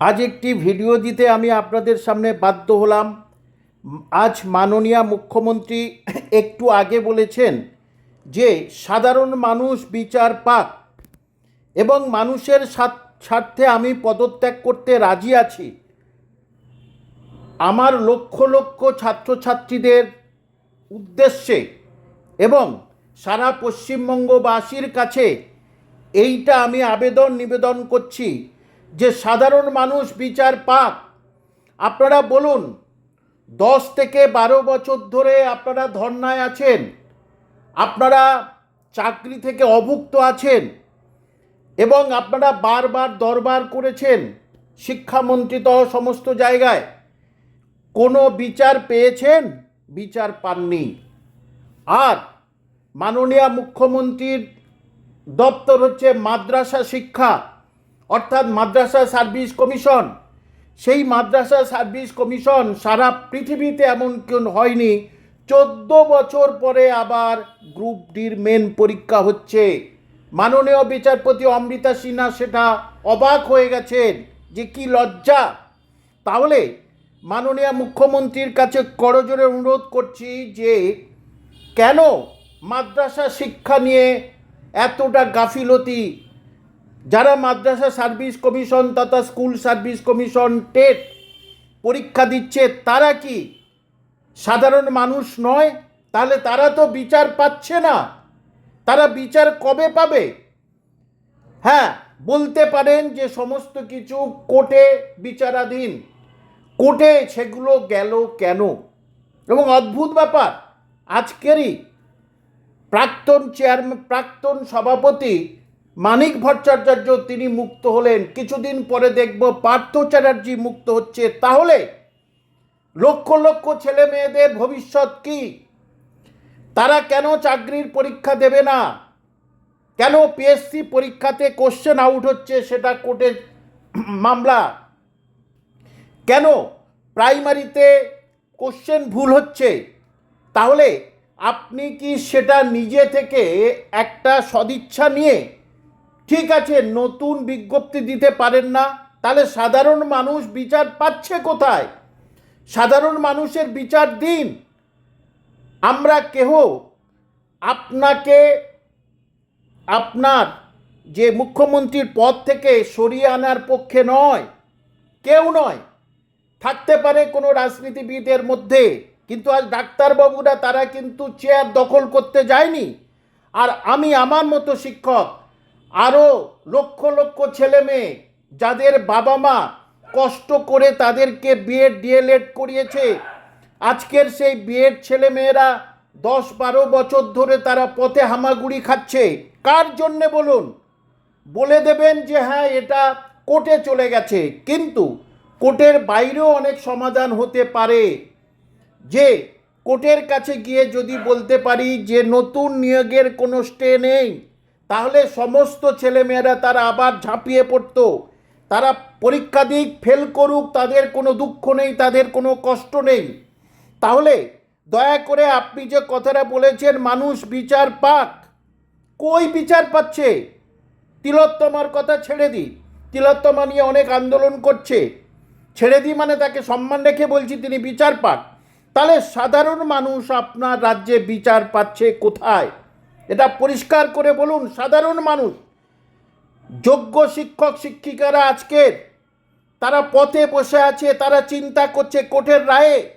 আজ একটি ভিডিও দিতে আমি আপনাদের সামনে বাধ্য হলাম। আজ মাননীয় মুখ্যমন্ত্রী একটু আগে বলেছেন যে, সাধারণ মানুষ বিচার পাক এবং মানুষের স্বার্থ- আমি পদত্যাগ করতে রাজি আছি। আমার লক্ষ লক্ষ ছাত্রছাত্রীদের উদ্দেশ্যে এবং সারা পশ্চিমবঙ্গবাসীর কাছে এইটা আমি আবেদন নিবেদন করছি যে সাধারণ মানুষ বিচার পাক, আপনারা বলুন, দশ থেকে বারো বছর ধরে আপনারা ধর্নায় আছেন, আপনারা চাকরি থেকে অভুক্ত আছেন, এবং আপনারা বারবার দরবার করেছেন শিক্ষামন্ত্রী তহ সমস্ত জায়গায়, কোনো বিচার পেয়েছেন? বিচার পাননি। আর মাননীয় মুখ্যমন্ত্রীর দপ্তর হচ্ছে মাদ্রাসা শিক্ষা। অর্থাৎ মাদ্রাসা সার্ভিস কমিশন। সেই মাদ্রাসা সার্ভিস কমিশন সারা পৃথিবীতে এমন কেউ হয়নি, চোদ্দ বছর পরে আবার গ্রুপ ডির মেন পরীক্ষা হচ্ছে। মাননীয় বিচারপতি অমৃতা সিনহা সেটা অবাক হয়ে গেছেন যে কি লজ্জা। তাহলে মাননীয় মুখ্যমন্ত্রীর কাছে করজোরে অনুরোধ করছি যে কেন মাদ্রাসা শিক্ষা নিয়ে এতটা গাফিলতি যারা মাদ্রাসা সার্ভিস কমিশন তথা স্কুল সার্ভিস কমিশন টেট পরীক্ষা দিচ্ছে, তারা কি সাধারণ মানুষ নয়? তাহলে তারা তো বিচার পাচ্ছে না। তারা বিচার কবে পাবে? হ্যাঁ বলতে পারেন যে সমস্ত কিছু কোর্টে বিচারাধীন। কোর্টে সেগুলো গেল কেন? এবং অদ্ভুত ব্যাপার, আজকেরই প্রাক্তন চেয়ারম্যান প্রাক্তন সভাপতি মানিক ভট্টাচার্য তিনি মুক্ত হলেন। কিছুদিন পরে দেখব পার্থ চ্যাটার্জি মুক্ত হচ্ছে। তাহলে লক্ষ লক্ষ ছেলে মেয়েদের ভবিষ্যৎ কি? তারা কেন চাকরির পরীক্ষা দেবে না? কেন পিএসসি পরীক্ষাতে কোশ্চেন আউট হচ্ছে সেটা কোর্টের মামলা? কেন প্রাইমারিতে কোশ্চেন ভুল হচ্ছে? তাহলে আপনি কি সেটা নিজে থেকে একটা সদিচ্ছা নিয়ে ঠিক আছে, নতুন বিজ্ঞপ্তি দিতে পারেন না, তাহলে সাধারণ মানুষ বিচার পাচ্ছে কোথায়? সাধারণ মানুষের বিচার দিন। আমরা কেহ আপনাকে, আপনার যে মুখ্যমন্ত্রীর পদ থেকে সরিয়ে আনার পক্ষে নয়, কেউ নয়। থাকতে পারে কোনো রাজনীতিবিদের মধ্যে, কিন্তু আজ ডাক্তারবাবুরা তারা কিন্তু চেয়ার দখল করতে যায়নি। আর আমি আমার মতো শিক্ষক আরও লক্ষ লক্ষ ছেলে মেয়ে যাদের বাবা মা কষ্ট করে তাদেরকে বিএড ডিএলএড করিয়েছে, আজকের সেই বিএড ছেলে মেয়েরা দশ বারো বছর ধরে তারা পথে হামাগুড়ি খাচ্ছে। কার জন্যে বলুন? বলে দেবেন যে হ্যাঁ এটা কোর্টে চলে গেছে। কিন্তু কোর্টের বাইরেও অনেক সমাধান হতে পারে। যে কোর্টের কাছে গিয়ে যদি বলতে পারি যে নতুন নিয়োগের কোনো স্টে নেই তাহলে সমস্ত ছেলেমেয়েরা তারা আবার ঝাঁপিয়ে পড়তো। তারা পরীক্ষা দিক ফেল করুক, তাদের কোনো দুঃখ নেই, তাদের কোনো কষ্ট নেই। তাহলে দয়া করে আপনি যে কথাটা বলেছেন, মানুষ বিচার পাক। কই বিচার পাচ্ছে? তিলোত্তমার কথা ছেড়ে দিই তিলোত্তমা নিয়ে অনেক আন্দোলন করছে। ছেড়ে দিই মানে তাকে সম্মান রেখে বলছি তিনি বিচার পাক। তাহলে সাধারণ মানুষ আপনার রাজ্যে বিচার পাচ্ছে কোথায়? এটা পরিষ্কার করে বলুন, সাধারণ মানুষ, যোগ্য শিক্ষক, শিক্ষিকারা আজকের, তারা পথে বসে আছে, তারা চিন্তা করছে কোর্টের রায়ে।